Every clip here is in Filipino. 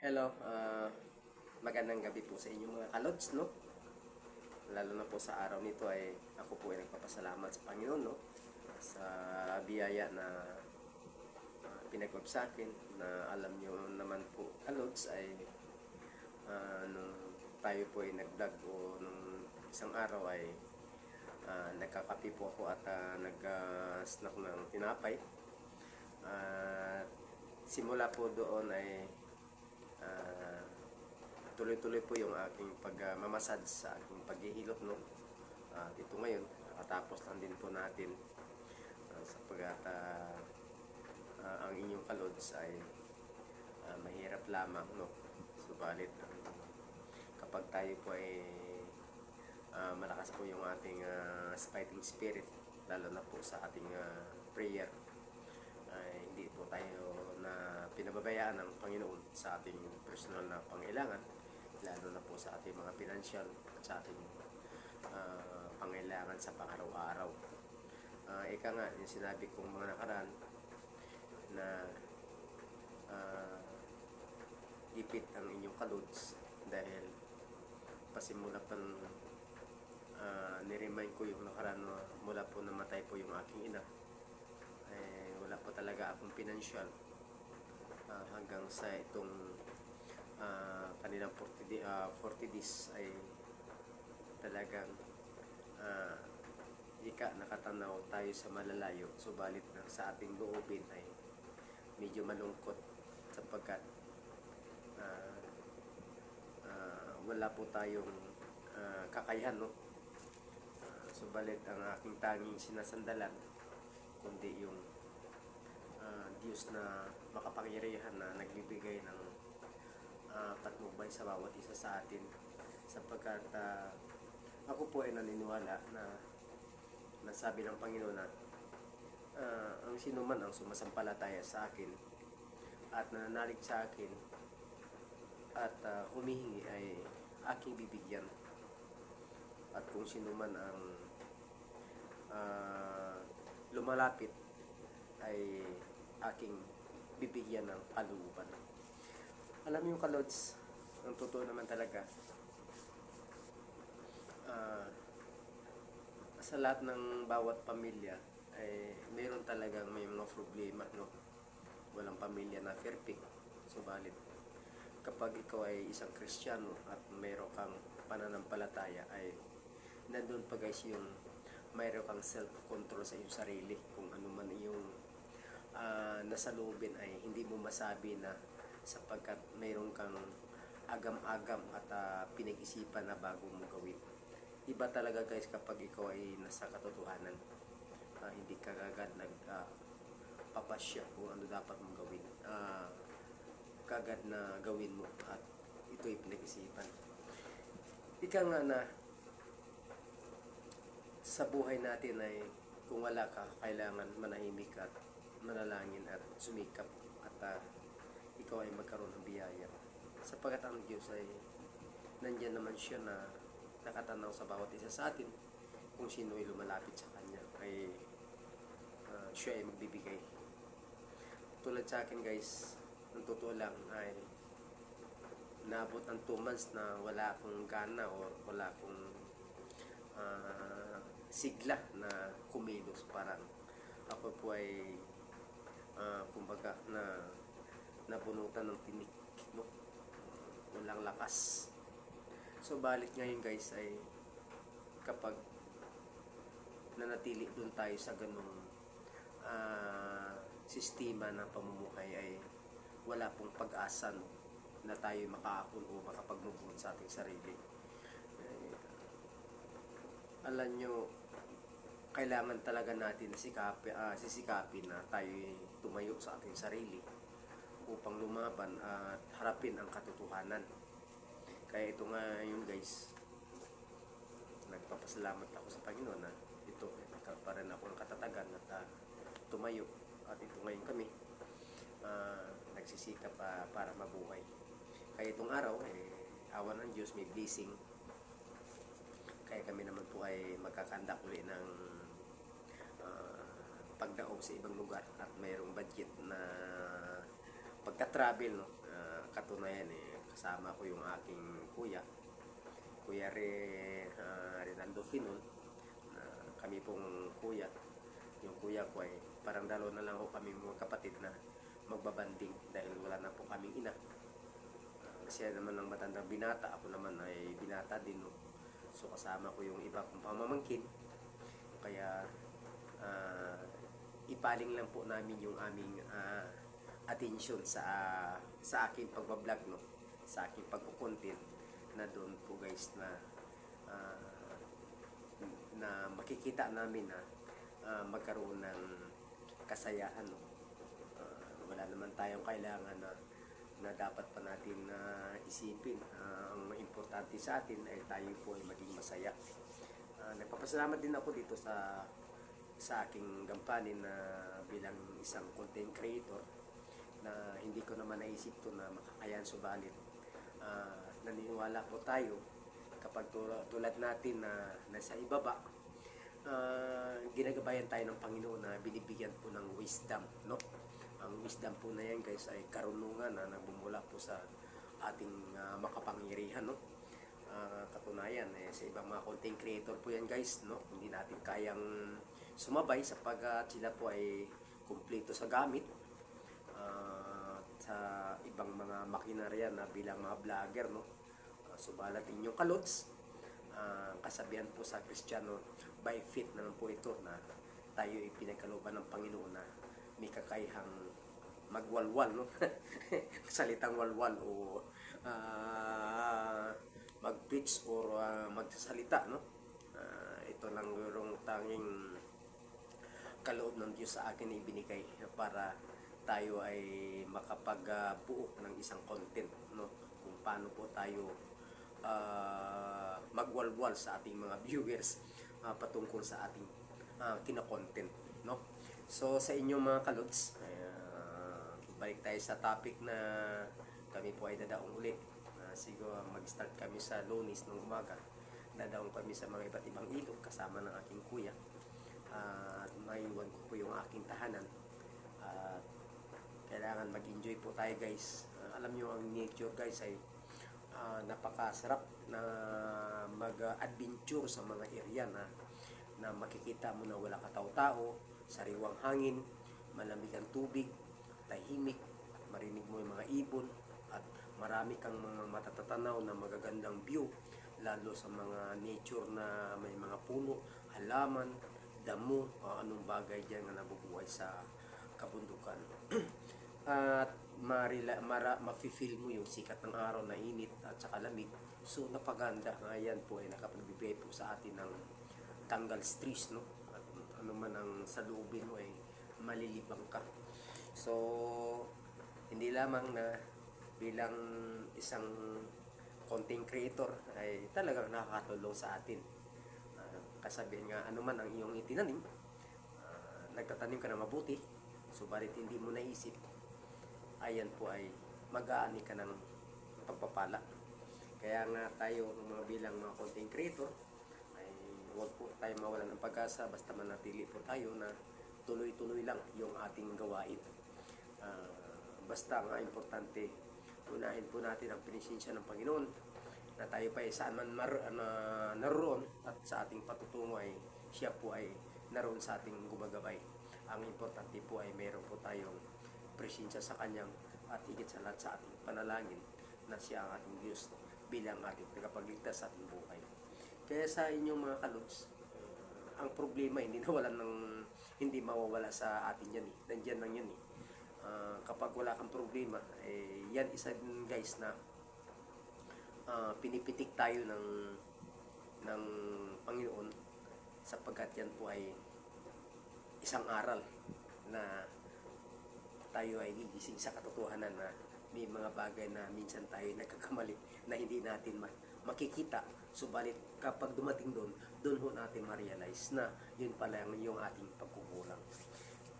Hello, ah, magandang gabi po sa inyong mga kalods, no? Lalo na po sa araw nito ay ako po ay nagpapasalamat sa Panginoon, no? Sa biyaya na uh, pinagwab sa akin na alam nyo naman po, kalods ay ah, nung tayo po ay nag-vlog o nung isang araw ay ah, nagkakape po ako at ah, nag-snack ng tinapay. At simula po doon ay Ah, tuloy-tuloy po yung aking pagmamasad sa aking paghihilot no. At ito ngayon, nakatapos lang din po natin uh, ah, ah, ang inyong kalods ay ah, mahirap lamang no. Subalit ang- kapag tayo po ay ah, malakas po yung ating ah, fighting spirit lalo na po sa ating ah, prayer ay hindi po tayo pinababayaan ng Panginoon sa ating personal na pangailangan lalo na po sa ating mga financial at sa ating ah, pangailangan sa pang-araw-araw. Ah, ika nga, yung sinabi kong mga nakaraan na ah, ipit ang inyong kalods dahil pasimula pa ah, niremind ko yung nakaraan na mula po namatay po yung aking ina eh, wala pa talaga akong financial hanggang sa itong ah, kanilang 40, di- ah, 40 days ay talagang ah, ika nakatanaw tayo sa malalayo. Subalit na sa ating loobin ay medyo malungkot sapagkat ah, ah, wala po tayong ah, kakayahan no? Ah, subalit ang aking tanging sinasandalan kundi yung ah, Diyos na makapangyarihan na nagbibigay ng ah, patnubay sa bawat isa sa atin sapagkat ah, ako po ay naniniwala na nasabi ng Panginoon na ah, ang sino man ang sumasampalataya sa akin at nananalig sa akin at ah, humihingi ay aking bibigyan. At kung sino man ang ah, lumalapit ay aking bibigyan ng kalooban. Alam niyo kalods, ang totoo naman talaga, ah, sa lahat ng bawat pamilya, ay mayroon talagang may mga problema, no? Walang pamilya na perfect. Subalit, kapag ikaw ay isang kristyano at mayroon kang pananampalataya, ay nandun pa guys yung mayroon kang self-control sa iyong sarili kung ano man yung ah, nasa loobin ay hindi mo masabi na sapagkat mayroon kang agam-agam at ah, pinag-isipan na bago mo gawin. Iba talaga guys kapag ikaw ay nasa katotohanan. Ah, hindi ka agad nag papasya kung ano dapat mong gawin. Ah, kagad na gawin mo at ito'y pinag-isipan. Ika nga na sa buhay natin ay kung wala ka, kailangan manahimik at manalangin at sumikap at ah, ikaw ay magkaroon ng biyaya. Sapagat ang Diyos ay nandyan naman siya na nakatanaw sa bawat isa sa atin kung sino ay lumalapit sa Kanya ay ah, siya ay magbibigay. Tulad sa akin guys, ang totoo lang ay naabot ang 2 months na wala akong gana o wala akong ah, sigla na kumilos parang ako po ay ah, kumbaga na nabunutan ng tinik no? walang lakas. So balik ngayon guys ay kapag nanatili doon tayo sa ganong ah, sistema ng pamumuhay ay wala pong pag-asa no, na tayo makaakon o makapag-move on sa ating sarili. Eh, alam nyo, kailangan talaga natin sikapi, ah, sisikapin na tayo tumayo sa ating sarili upang lumaban at harapin ang katotohanan. Kaya ito nga yun guys, nagpapasalamat ako sa Panginoon na ito, nagkaroon pa rin ako ng katatagan at ah, tumayo. At ito ngayon kami, ah, nagsisikap ah, para mabuhay. Kaya itong araw, eh, awan ng Diyos, may blessing kaya kami naman po ay magkakandak uli ng pagdaog sa ibang lugar at mayroong budget na pagka-travel no, ah, katunayan eh, kasama ko yung aking kuya, Kuya Re, ah, Rinaldo Finon, na kami pong kuya. Yung kuya ko ay parang dalawa na lang ako kami mga kapatid na magbabanding dahil wala na po kaming ina. Ah, siya naman ang matandang binata, ako naman ay binata din. No? So kasama ko yung iba kong pamamangkin. Kaya ah, ipaling lang po namin yung aming ah, attention sa sa aking pagbablog no? Sa aking pagko-content na doon po guys na ah, na makikita namin na ah, magkaroon ng kasayahan no? Ah, wala naman tayong kailangan na na dapat pa natin na isipin. Ah, ang importante sa atin ay tayo po ay maging masaya. Ah, nagpapasalamat din ako dito sa sa aking gampanin na bilang isang content creator na hindi ko naman naisip to na makakayan subalit ah, naniniwala po tayo kapag tulad, natin na nasa ibaba ah, ginagabayan tayo ng Panginoon na binibigyan po ng wisdom no? Ang wisdom po na yan guys ay karunungan na nagbumula po sa ating ah, makapangyarihan no Katunayan eh, sa ibang mga content creator po yan guys no? Hindi natin kayang sumabay sapagkat sila po ay kumpleto sa gamit Ah, sa ibang mga makinarya na bilang mga vlogger no? Ah, subalat inyong kalods ah, kasabihan po sa Kristiyano by faith naman po ito na tayo ay pinagkalooban ng Panginoon na may kakayahang magwalwal no? Salitang walwal o ah, mag-preach or ah, magsasalita no? Ah, ito lang yung tanging kaloob ng Diyos sa akin na ibinigay para tayo ay makapagbuo ng isang content no? Kung paano po tayo ah, magwalwal sa ating mga viewers ah, patungkol sa ating uh, kina-content no? So sa inyong mga kalods ah, balik tayo sa topic na kami po ay dadaong uli. Ah, siguro mag-start kami sa lunis ng umaga. Dadaong kami sa mga iba't ibang ilog kasama ng aking kuya. At maiwan ko po yung aking tahanan. At kailangan mag-enjoy po tayo guys. Ah, alam nyo ang nature guys ay ah, napakasarap na mag-adventure sa mga area na na makikita mo na wala katao-tao, sariwang hangin, malamig ang tubig, tahimik, at marinig mo yung mga ibon, marami kang mga matatatanaw na magagandang view, lalo sa mga nature na may mga puno, halaman, damo, o anong bagay dyan na nabubuhay sa kabundukan. at marila, mara, mafe-feel mo yung sikat ng araw na init at saka lamig. So napaganda nga yan po ay nakapagbibigay po sa atin ng tanggal stress no at ano man ang salubin mo ay malilibang ka. So hindi lamang na bilang isang content creator ay talagang nakakatulong sa atin. Ah, kasabihan nga ano man ang iyong itinanim, ah, nagtatanim ka na mabuti, subalit hindi mo naisip, ayan po ay mag-aani ka ng pagpapala. Kaya nga tayo mga bilang mga content creator ay huwag po tayo mawalan ng pag-asa basta manatili po tayo na tuloy-tuloy lang yung ating gawain. Ah, basta nga importante, unahin po natin ang pinisensya ng Panginoon na tayo pa ay saan man mar, na, naroon at sa ating patutungo ay siya po ay naroon sa ating gumagabay. Ang importante po ay meron po tayong presensya sa Kanyang at higit sa lahat sa ating panalangin na siya ang ating Diyos bilang ating tagapagligtas sa ating buhay. Kaya sa inyong mga kalods, ang problema hindi nawalan ng hindi mawawala sa atin yan eh. Nandiyan lang yan eh. Ah, kapag wala kang problema, eh, yan isa din guys na ah, pinipitik tayo ng ng Panginoon sapagkat yan po ay isang aral na tayo ay gigising sa katotohanan na may mga bagay na minsan tayo nagkakamali na hindi natin ma- makikita. Subalit kapag dumating doon, doon ho natin ma-realize na yun pala yung ating pagkukulang.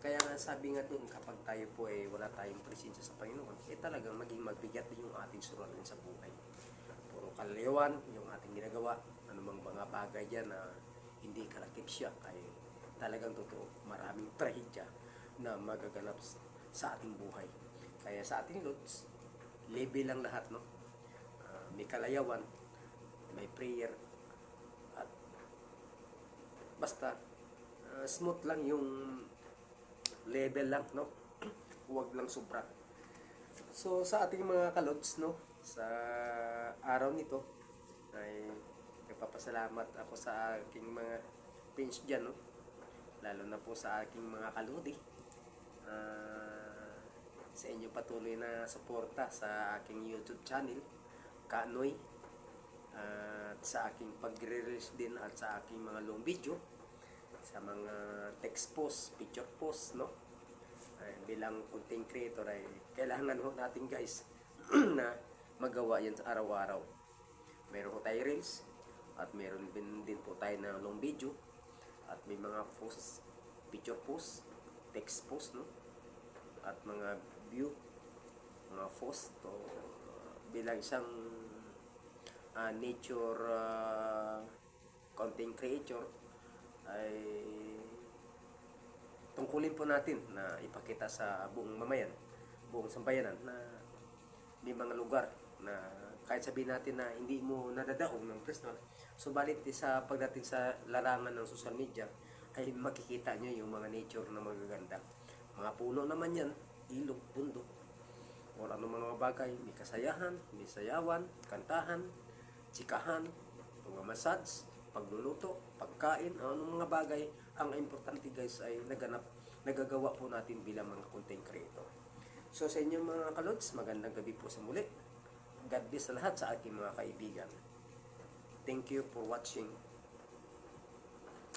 Kaya nga sabi nga doon, kapag tayo po ay wala tayong presensya sa Panginoon, eh talagang maging magbigat din yung ating suratin sa buhay. Puro kalaliwan yung ating ginagawa, anumang mga bagay dyan na hindi kalakip siya, ay talagang totoo, maraming trahedya na magaganap sa ating buhay. Kaya sa ating Lods, level lang lahat, no? Ah, may kalayawan, may prayer, at basta ah, smooth lang yung level lang, no? Huwag lang sobra. So, sa ating mga kalods, no? Sa araw nito, ay nagpapasalamat ako sa aking mga pins dyan, no? Lalo na po sa aking mga kaludi. Ah, sa inyo patuloy na suporta sa aking YouTube channel, Kanoy. At sa aking pagre-release din at sa aking mga long video, sa mga text post, picture post, no? Ay, bilang content creator ay kailangan ho natin guys na magawa yan sa araw-araw. Meron ho tayo reels at meron din, din po tayo na long video at may mga posts, picture post, text post, no? At mga view, mga post. So, bilang isang ah, nature ah, content creator ay tungkulin po natin na ipakita sa buong mamayan, buong sambayanan na may mga lugar na kahit sabihin natin na hindi mo nadadaong ng personal, subalit sa pagdating sa larangan ng social media, ay makikita nyo yung mga nature na magaganda. Mga puno naman yan, ilog, bundok, o ano mga bagay, may kasayahan, may sayawan, kantahan, tsikahan, mga massage, pagluluto, pagkain, ano mga bagay, ang importante guys ay naganap, nagagawa po natin bilang mga content creator. So sa inyo mga kalods, magandang gabi po sa muli. God bless sa lahat sa aking mga kaibigan. Thank you for watching.